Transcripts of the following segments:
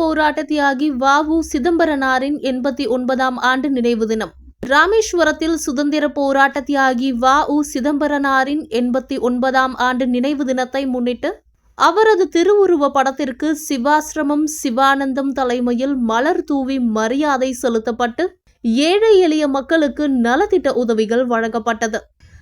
போராட்ட தியாகி உ சிதம்பரனாரின் எண்பத்தி ஒன்பதாம் ஆண்டு நினைவு தினம். ராமேஸ்வரத்தில் சுதந்திர போராட்ட தியாகி உ சிதம்பரனாரின் எண்பத்தி ஒன்பதாம் ஆண்டு நினைவு தினத்தை முன்னிட்டு அவரது திருவுருவ படத்திற்கு சிவாசிரமம் சிவானந்தம் தலைமையில் மலர் தூவி மரியாதை செலுத்தப்பட்டு ஏழை எளிய மக்களுக்கு நலத்திட்ட உதவிகள் வழங்கப்பட்டது.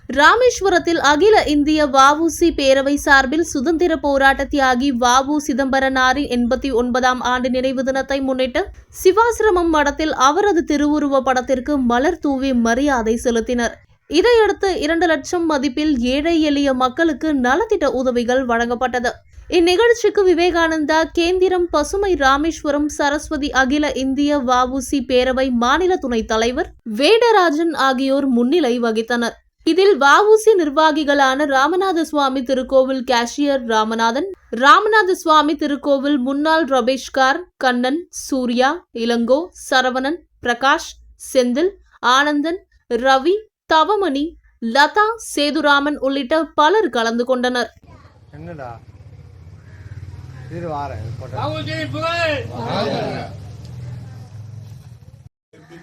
ராமேஸ்வரத்தில் அகில இந்திய வவுசி பேரவை சார்பில் சுதந்திர போராட்ட தியாகி வவு சிதம்பரனாரின் எண்பத்தி ஒன்பதாம் ஆண்டு நினைவு தினத்தை முன்னிட்டு சிவாசிரமம் மடத்தில் அவரது திருவுருவ படத்திற்கு மலர் தூவி மரியாதை செலுத்தினர். இதையடுத்து இரண்டு லட்சம் மதிப்பில் ஏழை எளிய மக்களுக்கு நலத்திட்ட உதவிகள் வழங்கப்பட்டது. இந்நிகழ்ச்சிக்கு விவேகானந்தா கேந்திரம் பசுமை ராமேஸ்வரம் சரஸ்வதி அகில இந்திய வவுசி பேரவை மாநில துணைத் தலைவர் வேடராஜன் ஆகியோர் முன்னிலை வகித்தனர். இதில் வஉசி நிர்வாகிகளான ராமநாத சுவாமி திருக்கோவில் கேஷியர் ராமநாதன் ராமநாத சுவாமி திருக்கோவில் முன்னாள் ரபேஷ்கார் கண்ணன் சூர்யா இளங்கோ சரவணன் பிரகாஷ் செந்தில் ஆனந்தன் ரவி தவமணி லதா சேதுராமன் உள்ளிட்ட பலர் கலந்து கொண்டனர்.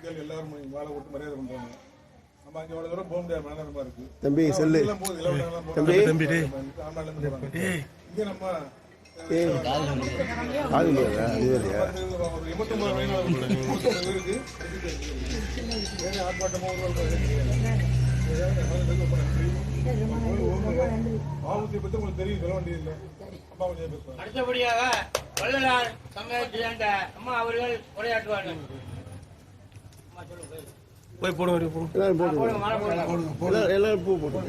எல்லாரும் தம்பி செல்லு. தம்பி. தம்பி அடுத்தபடியாக வள்ளலார் சமயத்தை சேர்ந்த அம்மா அவர்கள் உரையாற்றுவார்கள். போய் போடுங்க போடுங்க எல்லாரும் போடுங்க எல்லாரும் பூ போடுங்க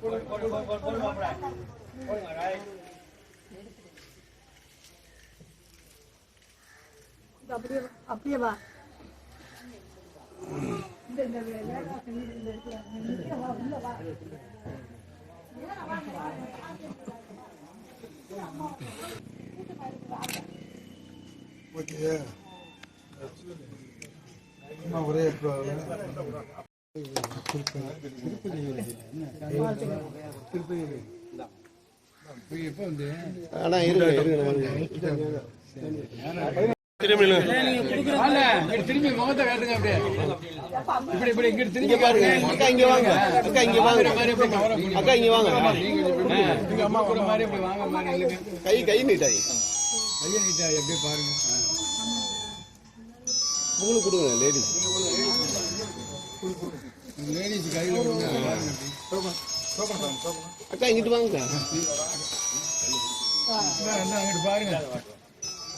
போடு போடு போடு போடு போடு மாப்பிள போடுங்க ரைட் அப்படியே அப்படியே வா ஓகே. ஒரே ஆனா இருங்க திரும்பி முகத்தை காட்டுங்க அப்படியே. இப்படி இப்படி இங்கிட்டு இங்க பாருங்க. அக்கா இங்க வாங்க. அக்கா இங்க வாங்க. அக்கா இங்க வாங்க. திரும்பி அம்மா கூட மாதிரி இப்படி வாங்க மாதிரி இல்லைங்க கை கை நீட்டாய். எப்படி பாருங்க. உங்களுக்கு கொடுங்க லேடிஸ் லேடிஸ் கையில் கொடுங்க. அக்கா இங்கிட்டு வாங்க. அங்கிட்டு பாருங்க.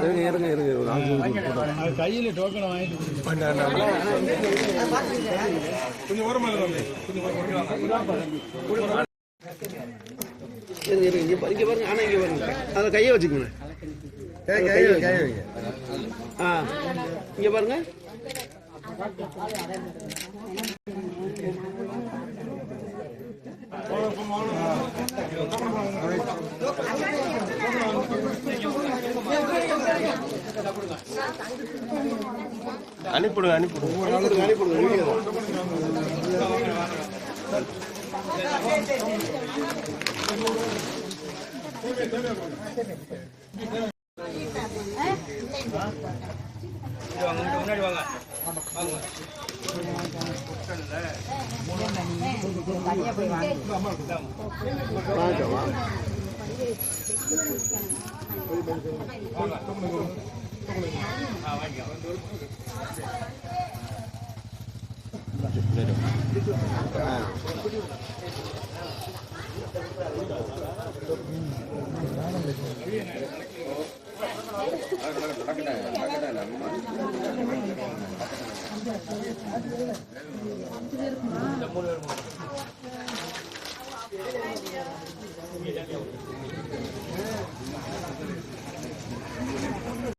இருங்க இருங்க இருங்க கையில் டோக்கன் வாங்கிட்டு கொஞ்சம் இங்க பாருங்க ஆனா இங்க பாருங்க கையை வச்சுக்கோங்க ஆ இங்க பாருங்க. அனுப்பிடுங்க அனுப்பிடுங்க அனுப்பிடுங்க முன்னாடி வாங்க வாங்க. மூணு பேர்